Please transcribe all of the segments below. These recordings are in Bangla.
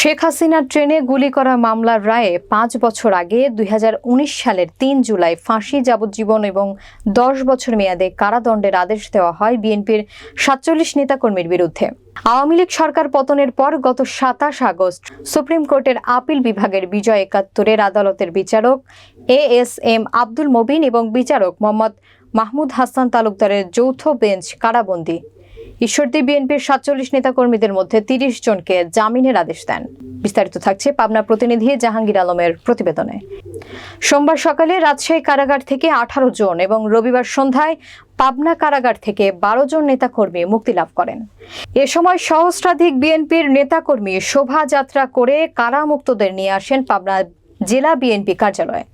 শেখ হাসিনার ট্রেনে গুলি করা মামলার রায়ে পাঁচ বছর আগে দুই হাজার উনিশ সালের তিন জুলাই ফাঁসি, যাবজ্জীবন এবং দশ বছর মেয়াদে কারাদণ্ডের আদেশ দেওয়া হয় বিএনপির সাতচল্লিশ নেতাকর্মীর বিরুদ্ধে। আওয়ামী লীগ সরকার পতনের পর গত সাতাশ আগস্ট সুপ্রিম কোর্টের আপিল বিভাগের বিজয় একাত্তরের আদালতের বিচারক A S M Abdul Mobin এবং বিচারক মোহাম্মদ মাহমুদ হাসান তালুকদারের যৌথ বেঞ্চ কারাবন্দী। ঈশ্বরদী বিএনপির সাতচল্লিশ নেতাকর্মীদের মধ্যে তিরিশ জনকে জামিনের আদেশ দেন। বিস্তারিত থাকছে পাবনা প্রতিনিধি জাহাঙ্গীর আলমের প্রতিবেদনে। সোমবার সকালে রাজশাহী কারাগার থেকে আঠারো জন এবং রবিবার সন্ধ্যায় পাবনা কারাগার থেকে বারো জন নেতাকর্মী মুক্তি লাভ করেন। এ সময় সহস্রাধিক বিএনপির নেতাকর্মী শোভাযাত্রা করে কারামুক্তদের নিয়ে আসেন পাবনা জেলা বিএনপি কার্যালয়ে।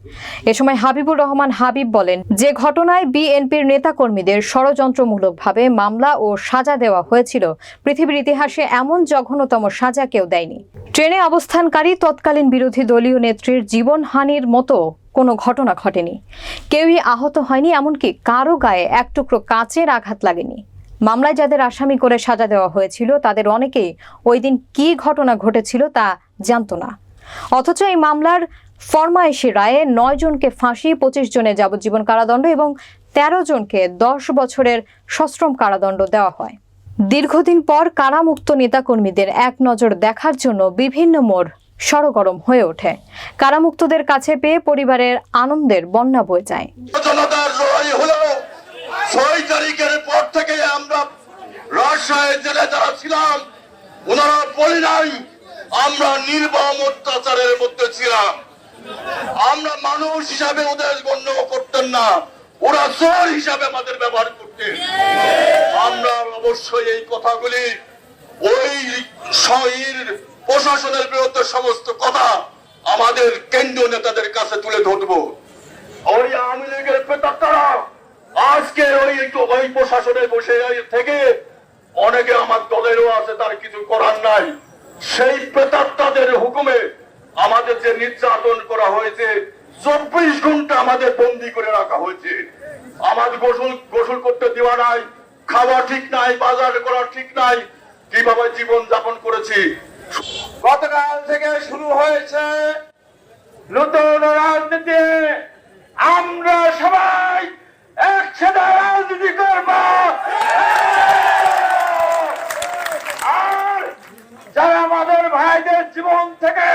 এ সময় হাবিবুর রহমান হাবিব বলেন, যে ঘটনায় বিএনপির নেতাকর্মীদের ষড়যন্ত্রমূলকভাবে মামলা ও সাজা দেওয়া হয়েছিল, পৃথিবীর ইতিহাসে এমন জঘন্যতম সাজা কেউ দেয়নি। ট্রেনে অবস্থানকারী তৎকালীন বিরোধী দলীয় নেত্রীর জীবনহানির মতো কোনো ঘটনা ঘটেনি। কেউই আহত হয়নি, এমনকি কারও গায়ে এক টুকরো কাচের আঘাত লাগেনি। মামলায় যাদের আসামি করে সাজা দেওয়া হয়েছিল, তাদের অনেকেই ওই দিন কী ঘটনা ঘটেছিল তা জানত না। অথচ এই মামলার ফরমায়েশি রায়ে নয় জনকে ফাঁসি, পঁচিশ জনের যাবজ্জীবন কারাদণ্ড এবং তেরো জনকে দশ বছরের সশ্রম কারাদণ্ড দেওয়া হয়। দীর্ঘদিন পর কারামুক্ত নেতাকর্মীদের এক নজর দেখার জন্য বিভিন্ন মোড় সরগরম হয়ে ওঠে। কারামুক্তদের কাছে পেয়ে পরিবারের আনন্দের বন্যা বয়ে যায়। ছিলাম আমরা নির্মম অত্যাচারের মধ্যে ছিলাম। আমরা মানুষ হিসাবে ওদের গণ্য করতেন না। ওরা চোর হিসাবে আমাদের ব্যবহার করতেন। আমরা অবশ্যই এই কথাগুলি ওই শহীদ প্রশাসনের বিরুদ্ধে সমস্ত কথা আমাদের কেন্দ্রীয় নেতাদের কাছে তুলে ধরবো। ওই আওয়ামী লীগের প্রেতাত্মারা আজকে ওই ওই প্রশাসনে বসে থেকে অনেকে আমার দলেরও আছে, তার কিছু করার নাই। সেই প্রেতাত্মাদের হুকুমে আমাদের যে নির্যাতন করা হয়েছে, চব্বিশ ঘণ্টা আমাদের বন্দি করে রাখা হয়েছে। আমাদের গোসল গোসল করতে দেওয়া নাই, খাওয়া ঠিক নাই, বাজার করা ঠিক নাই, কীভাবে জীবন যাপন করেছি? গতকাল থেকে শুরু হয়েছে নতুন রাজনীতি। আমরা সবাই একসাথে রাজনীতি করব আর যারা আমাদের ভাইদের জীবন থেকে